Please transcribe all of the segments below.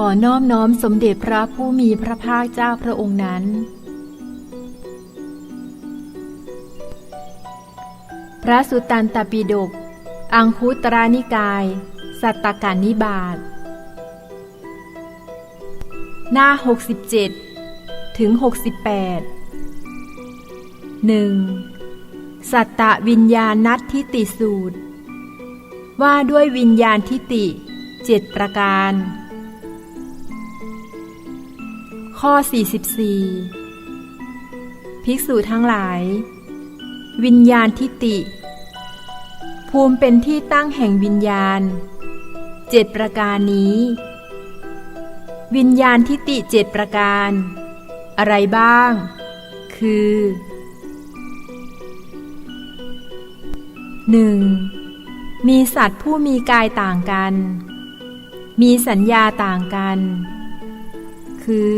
ขอนอบน้อมสมเด็จพระผู้มีพระภาคเจ้าพระองค์นั้น พระสุตตันตปิฎก อังคุตรานิกาย สัตตกานิบาต หน้า 67 ถึง 68 1. สัตตวิญญาณนัตทิติสูตร ว่าด้วยวิญญาณทิติเจ็ดประการ ข้อ 44 ภิกษุทั้งหลาย วิญญาณทิติ ภูมิเป็นที่ตั้งแห่งวิญญาณเจ็ดประการนี้ วิญญาณทิติเจ็ดประการ อะไรบ้าง คือ 1. มีสัตว์ผู้มีกายต่างกัน มีสัญญาต่างกัน คือ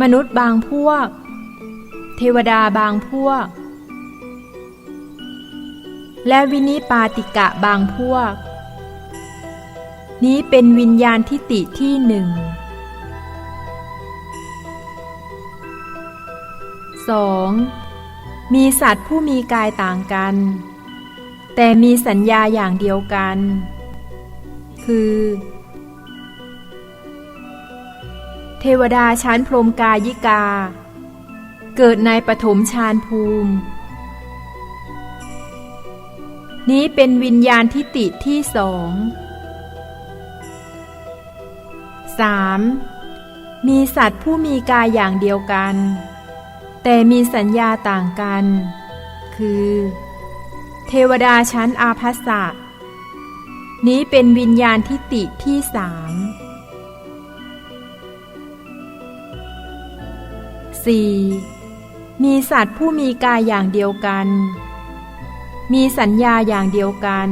มนุษย์บางพวก เทวดาบางพวก และวินิปาติกะบางพวก นี้เป็นวิญญาณทิติที่หนึ่ง 2. มีสัตว์ผู้มีกายต่างกัน แต่มีสัญญาอย่างเดียวกัน คือ เทวดาชั้นพรมกายิกา เกิดในปฐมฌานภูมิ นี้เป็นวิญญาณทิติที่สอง 3. มีสัตว์ผู้มีกายอย่างเดียวกัน แต่มีสัญญาต่างกัน คือ เทวดาชั้นอาภัสสะนี้เป็นวิญญาณทิติที่สาม 4. มีสัตว์ผู้มีกายอย่างเดียวกัน มีสัญญาอย่างเดียวกัน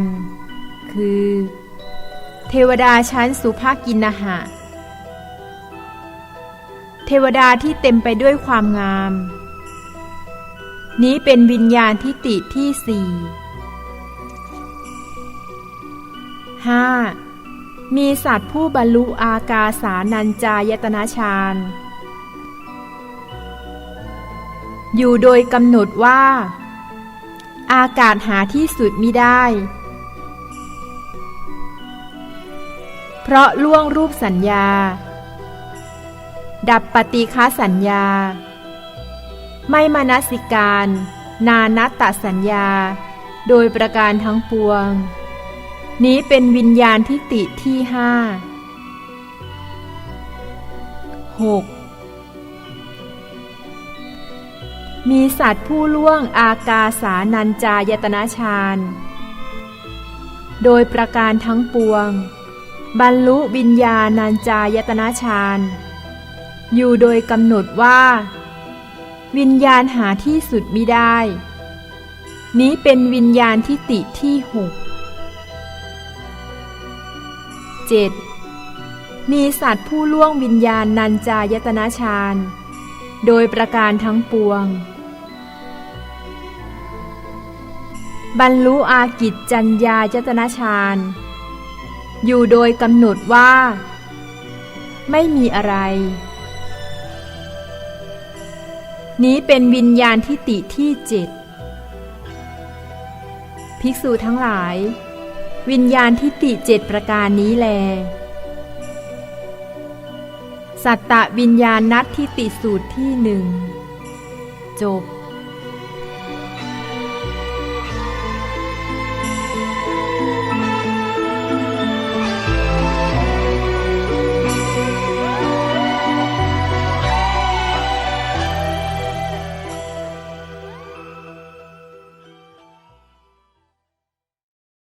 คือ เทวดาชั้นสุภากินหะ เทวดาที่เต็มไปด้วยความงาม นี้เป็นวิญญาณทิติที่สี่ห้ามีสัตว์ผู้บรรลุอากาสานัญจายตนะฌาน อยู่โดยกำหนดว่า อากาศหาที่สุดมิได้ เพราะล่วงรูปสัญญา ดับปฏิฆาสัญญา ไม่มานสิการ นานัตตสัญญา โดยประการทั้งปวง นี้เป็นวิญญาณทิติที่ห้าหก มีสัตว์ผู้ล่วงอากาสานัญจายตนะฌานโดยประการทั้งปวง บรรลุวิญญาณัญจายตนะฌานอยู่โดยกำหนดว่า วิญญาณหาที่สุดไมิได้ นี้เป็นวิญญาณทิติที่หก 7. มีสัตว์ผู้ล่วงวิญญาณนันจายตนะฌานโดยประการทั้งปวง บรรลุอากิจจัญญายตนะฌานอยู่โดยกำหนดว่า ไม่มีอะไร นี้เป็นวิญญาณทิติที่เจ็ดภิกษุทั้งหลาย วิญญาณทิติเจ็ดประการนี้แล สัตตวิญญาณนัตทิติสูตรที่หนึ่งจบ